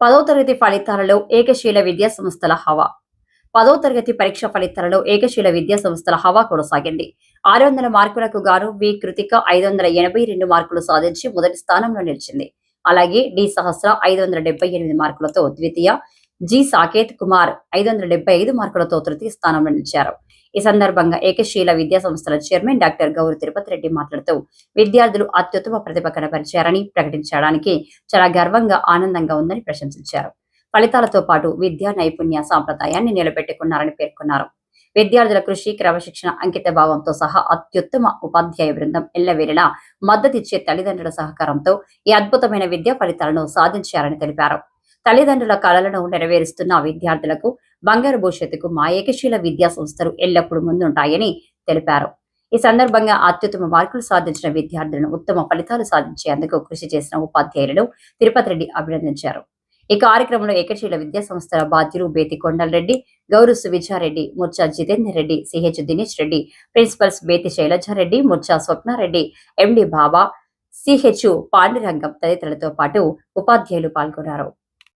పదో తరగతి ఫలితాలలో ఏకశీల విద్యా సంస్థల హవా. పదో తరగతి పరీక్ష ఫలితాలలో ఏకశీల విద్యా సంస్థల హవా కొనసాగింది. ఆరు వందల మార్కులకు గాను వి కృతిక ఐదు వందల ఎనభై రెండు మార్కులు సాధించి మొదటి స్థానంలో నిలిచింది. అలాగే డి సహస్ర ఐదు వందల డెబ్బై ఎనిమిది మార్కులతో ద్వితీయ జి సాకేత్ కుమార్ ఐదు వందల డెబ్బై ఐదు మార్కులతో తృతీయ స్థానంలో నిలిచారు. ఈ సందర్భంగా ఏకశీల విద్యా సంస్థల చైర్మన్ డాక్టర్ గౌరు తిరుపతి రెడ్డి మాట్లాడుతూ విద్యార్థులు అత్యుత్తమ ప్రతిభ కనపరిచారని ప్రకటించడానికి చాలా గర్వంగా ఆనందంగా ఉందని ప్రశంసించారు. ఫలితాలతో పాటు విద్యా నైపుణ్య సాంప్రదాయాన్ని నిలబెట్టుకున్నారని పేర్కొన్నారు. విద్యార్థుల కృషి క్రమశిక్షణ అంకిత భావంతో సహా అత్యుత్తమ ఉపాధ్యాయ బృందం ఎల్లవేళలా మద్దతిచ్చే తల్లిదండ్రుల సహకారంతో ఈ అద్భుతమైన విద్యా ఫలితాలను సాధించారని తెలిపారు. తల్లిదండ్రుల కళలను నెరవేరుస్తున్న విద్యార్థులకు బంగారు భవిష్యత్తుకు మా ఏకశీల విద్యా సంస్థలు ఎల్లప్పుడూ ముందుంటాయని తెలిపారు. ఈ సందర్భంగా అత్యుత్తమ మార్కులు సాధించిన విద్యార్థులను ఉత్తమ ఫలితాలు సాధించేందుకు కృషి చేసిన ఉపాధ్యాయులను తిరుపతి రెడ్డి అభినందించారు. ఈ కార్యక్రమంలో ఏకశీల విద్యా సంస్థల బాధ్యులు Bethi Kondalreddy Gouru Suvijareddy Murcha Jitender Reddy CH Dinesh Reddy principals Bethi Shailajareddy Murcha Swapnareddy MD Baba CH Pandurangam తదితరులతో పాటు ఉపాధ్యాయులు పాల్గొన్నారు.